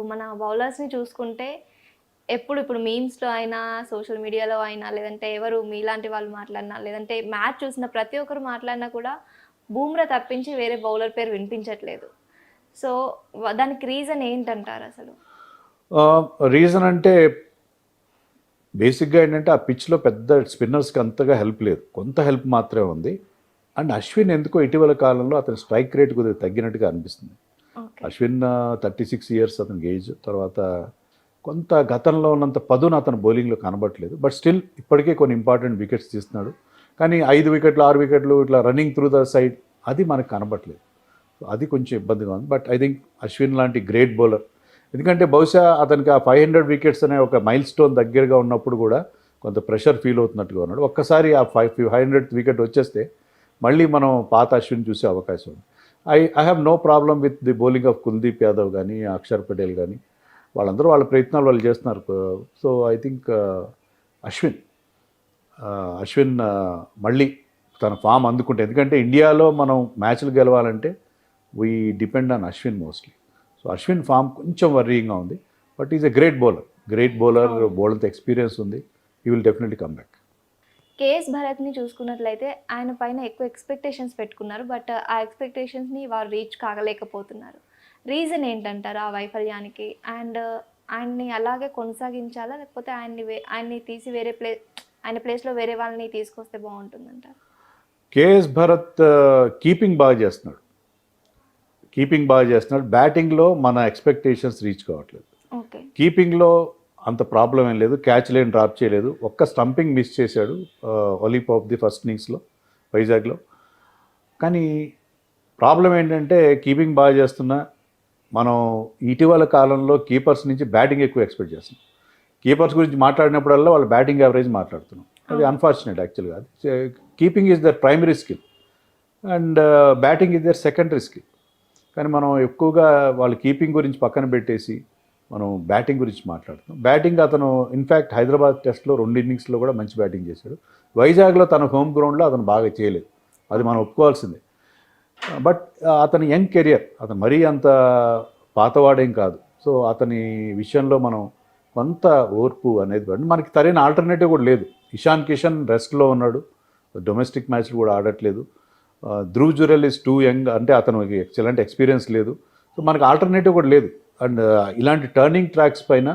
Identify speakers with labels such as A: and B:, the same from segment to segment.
A: ఇప్పుడు మన బౌలర్స్ని చూసుకుంటే ఎప్పుడు ఇప్పుడు మీమ్స్లో అయినా సోషల్ మీడియాలో అయినా లేదంటే ఎవరు మీలాంటి వాళ్ళు మాట్లాడినా లేదంటే మ్యాచ్ చూసిన ప్రతి ఒక్కరు మాట్లాడినా కూడా బూమ్రా తప్పించి వేరే బౌలర్ పేరు వినిపించట్లేదు. సో దానికి రీజన్ ఏంటంటారు అసలు?
B: రీజన్ అంటే బేసిక్గా ఏంటంటే ఆ పిచ్లో పెద్ద స్పిన్నర్స్కి అంతగా హెల్ప్ లేదు. కొంత హెల్ప్ మాత్రమే ఉంది. అండ్ అశ్విన్ ఎందుకో ఇటీవల కాలంలో అతని స్ట్రైక్ రేట్ కొద్దిగా తగ్గినట్టుగా అనిపిస్తుంది. అశ్విన్ థర్టీ సిక్స్ ఇయర్స్ అతనికి ఏజ్ తర్వాత కొంత గతంలో ఉన్నంత పదును అతను బౌలింగ్లో కనబడట్లేదు బట్ స్టిల్ ఇప్పటికే కొన్ని ఇంపార్టెంట్ వికెట్స్ తీస్తున్నాడు. కానీ ఐదు వికెట్లు ఆరు వికెట్లు ఇట్లా రన్నింగ్ త్రూ ద సైడ్ అది మనకు కనబడట్లేదు అది కొంచెం ఇబ్బందిగా ఉంది. బట్ ఐ థింక్ అశ్విన్ లాంటి గ్రేట్ బౌలర్ ఎందుకంటే బహుశా అతనికి ఆ ఫైవ్ హండ్రెడ్ వికెట్స్ అనే ఒక మైల్ స్టోన్ దగ్గరగా ఉన్నప్పుడు కూడా కొంత ప్రెషర్ ఫీల్ అవుతున్నట్టుగా ఉన్నాడు. ఒక్కసారి ఆ ఫైవ్ ఫైవ్ హండ్రెడ్ వికెట్ వచ్చేస్తే మళ్ళీ మనం పాత అశ్విన్ చూసే అవకాశం ఉంది. I I have no problem with the bowling of Kuldeep Yadav కానీ అక్షర్ పటేల్ కానీ వాళ్ళందరూ వాళ్ళ ప్రయత్నాలు వాళ్ళు చేస్తున్నారు. So I think Ashwin Ashwin మళ్ళీ తన ఫామ్ అందుకుంటే. ఎందుకంటే ఇండియాలో మనం మ్యాచ్లు గెలవాలంటే we depend on Ashwin mostly so Ashwin form కొంచెం వర్రీయింగ్గా ఉంది. But is a great bowler great bowler బౌలర్తో experience ఉంది. He will definitely come back
A: KS భరత్ని చూసుకున్నట్లయితే ఆయన పైన ఎక్కువ ఎక్స్పెక్టేషన్స్ పెట్టుకున్నారు. బట్ ఆ ఎక్స్పెక్టేషన్స్ని వారు రీచ్ కాగలేకపోతున్నారు. రీజన్ ఏంటంటారు ఆ వైఫల్యానికి? అండ్ ఆయన్ని అలాగే కొనసాగించాలా? లేకపోతే ఆయన్ని ఆయన్ని తీసి వేరే ప్లే ఆయన ప్లేస్లో వేరే వాళ్ళని తీసుకొస్తే బాగుంటుందంటారు?
B: కేఎస్ భరత్ కీపింగ్ బాగా చేస్తున్నాడు. కీపింగ్ బాగా చేస్తున్నాడు. బ్యాటింగ్లో మన ఎక్స్పెక్టేషన్స్ రీచ్ కావట్లేదు.
A: ఓకే
B: కీపింగ్లో అంత ప్రాబ్లం ఏం లేదు. క్యాచ్ లేని డ్రాప్ చేయలేదు. ఒక్క స్టంపింగ్ మిస్ చేశాడు ఒలిప్ ఆఫ్ ది ఫస్ట్ ఇన్నింగ్స్లో వైజాగ్లో. కానీ ప్రాబ్లం ఏంటంటే కీపింగ్ బాగా చేస్తున్నా. మనం ఇటీవల కాలంలో కీపర్స్ నుంచి బ్యాటింగ్ ఎక్కువ ఎక్స్పెక్ట్ చేస్తున్నాం. కీపర్స్ గురించి మాట్లాడినప్పుడల్లా వాళ్ళు బ్యాటింగ్ యావరేజ్ మాట్లాడుతున్నాం అది అన్ఫార్చునేట్ యాక్చువల్గా keeping is their primary skill. And batting is their secondary skill. కానీ మనం ఎక్కువగా వాళ్ళ కీపింగ్ గురించి పక్కన పెట్టేసి మనం బ్యాటింగ్ గురించి మాట్లాడుతున్నాం. బ్యాటింగ్ అతను ఇన్ఫ్యాక్ట్ హైదరాబాద్ టెస్ట్లో రెండు ఇన్నింగ్స్లో కూడా మంచి బ్యాటింగ్ చేశాడు. వైజాగ్లో తన హోమ్ గ్రౌండ్లో అతను బాగా చేయలేదు. అది మనం ఒప్పుకోవాల్సిందే. బట్ అతని యంగ్ కెరియర్ అతను మరీ అంత పాతవాడేం కాదు. సో అతని విషయంలో మనం కొంత ఓర్పు అనేది పడి మనకి సరైన ఆల్టర్నేటివ్ కూడా లేదు. ఇషాన్ కిషన్ రెస్ట్లో ఉన్నాడు. డొమెస్టిక్ మ్యాచ్లు కూడా ఆడట్లేదు. ఆ, Dhruv Jurel is too young అంటే అతను ఎక్సలెంట్ ఎక్స్పీరియన్స్ లేదు. సో మనకి ఆల్టర్నేటివ్ కూడా లేదు. అండ్ ఇలాంటి టర్నింగ్ ట్రాక్స్ పైన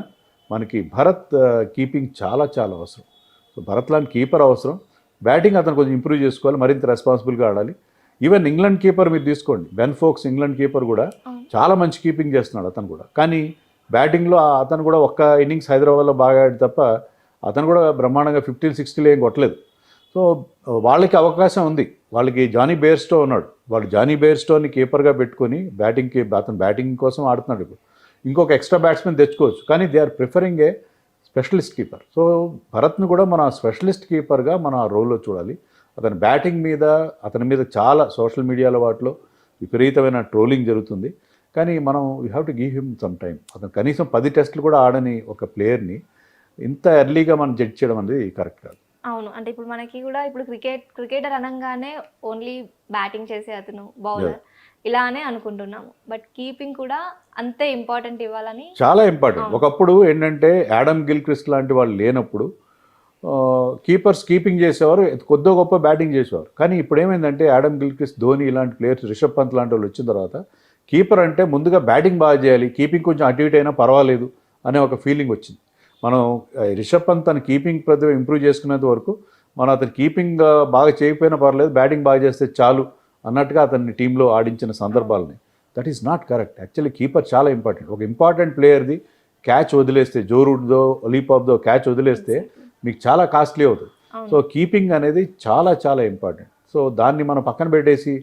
B: మనకి భరత్ కీపింగ్ చాలా చాలా అవసరం. సో భరత్ లాంటి కీపర్ అవసరం. బ్యాటింగ్ అతను కొంచెం ఇంప్రూవ్ చేసుకోవాలి మరింత రెస్పాన్సిబుల్గా ఆడాలి. ఈవెన్ ఇంగ్లాండ్ కీపర్ మీరు తీసుకోండి. బెన్ ఫోక్స్ ఇంగ్లాండ్ కీపర్ కూడా చాలా మంచి కీపింగ్ చేస్తున్నాడు అతను కూడా. కానీ బ్యాటింగ్లో అతను కూడా ఒక్క ఇన్నింగ్స్ హైదరాబాద్లో బాగా ఆడి తప్ప అతను కూడా బ్రహ్మాండంగా ఫిఫ్టీన్ సిక్స్టీలో ఏం కొట్టలేదు. సో వాళ్ళకి అవకాశం ఉంది. వాళ్ళకి జానీ బేర్స్టో ఉన్నాడు. వాళ్ళు జానీ బేర్స్టోని కీపర్గా పెట్టుకొని బ్యాటింగ్కి అతను బ్యాటింగ్ కోసం ఆడుతున్నాడు ఇప్పుడు. ఇంకొక ఎక్స్ట్రా బ్యాట్స్మెన్ తెచ్చుకోవచ్చు. కానీ they are preferring a specialist keeper so భరత్ను కూడా మన స్పెషలిస్ట్ కీపర్గా మనం ఆ రోల్లో చూడాలి. అతని బ్యాటింగ్ మీద అతని మీద చాలా సోషల్ మీడియాలో వాటిలో విపరీతమైన ట్రోలింగ్ జరుగుతుంది. కానీ మనం we have to give him some time అతను కనీసం పది టెస్టులు కూడా ఆడని ఒక ప్లేయర్ని ఇంత ఎర్లీగా మనం జడ్జ్ చేయడం అనేది కరెక్ట్ కాదు.
A: అవును. అంటే ఇప్పుడు మనకి కూడా ఇప్పుడు క్రికెట్ క్రికెటర్ అనగానే ఓన్లీ బ్యాటింగ్ చేసే అతను బౌలర్ ఇలానే అనుకుంటున్నాము. బట్ కీపింగ్ కూడా అంతే ఇంపార్టెంట్ ఇవ్వాలని
B: చాలా ఇంపార్టెంట్ ఒకప్పుడు ఏంటంటే యాడమ్ గిల్క్రిస్ట్ లాంటి వాళ్ళు లేనప్పుడు కీపర్స్ కీపింగ్ చేసేవారు కొద్దో గొప్ప బ్యాటింగ్ చేసేవారు. కానీ ఇప్పుడు ఏమైందంటే యాడమ్ గిల్క్రిస్ట్ ధోని ఇలాంటి ప్లేయర్స్ రిషబ్ పంత్ లాంటి వాళ్ళు వచ్చిన తర్వాత కీపర్ అంటే ముందుగా బ్యాటింగ్ బాగా చేయాలి కీపింగ్ కొంచెం అటు ఇటు అయినా పర్వాలేదు అనే ఒక ఫీలింగ్ వచ్చింది. మనం రిషబ్ పంత్ తన కీపింగ్ ప్రతి ఇంప్రూవ్ చేసుకునేంత వరకు మనం అతను కీపింగ్ బాగా చేయకపోయినా పర్లేదు బ్యాటింగ్ బాగా చేస్తే చాలు అన్నట్టుగా అతన్ని టీంలో ఆడించిన సందర్భాలని. That is not correct actually keeper చాలా ఇంపార్టెంట్ ఒక ఇంపార్టెంట్ ప్లేయర్ది క్యాచ్ వదిలేస్తే జోరూడ్దో ఒలీపాప్దో క్యాచ్ వదిలేస్తే మీకు చాలా కాస్ట్లీ అవుతుంది. సో కీపింగ్ అనేది చాలా చాలా ఇంపార్టెంట్ సో దాన్ని మనం పక్కన పెట్టేసి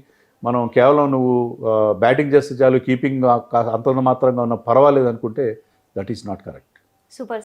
B: మనం కేవలం నువ్వు బ్యాటింగ్ చేస్తే చాలు కీపింగ్ అంతంత మాత్రంగా ఉన్న పర్వాలేదు అనుకుంటే that is not correct
A: super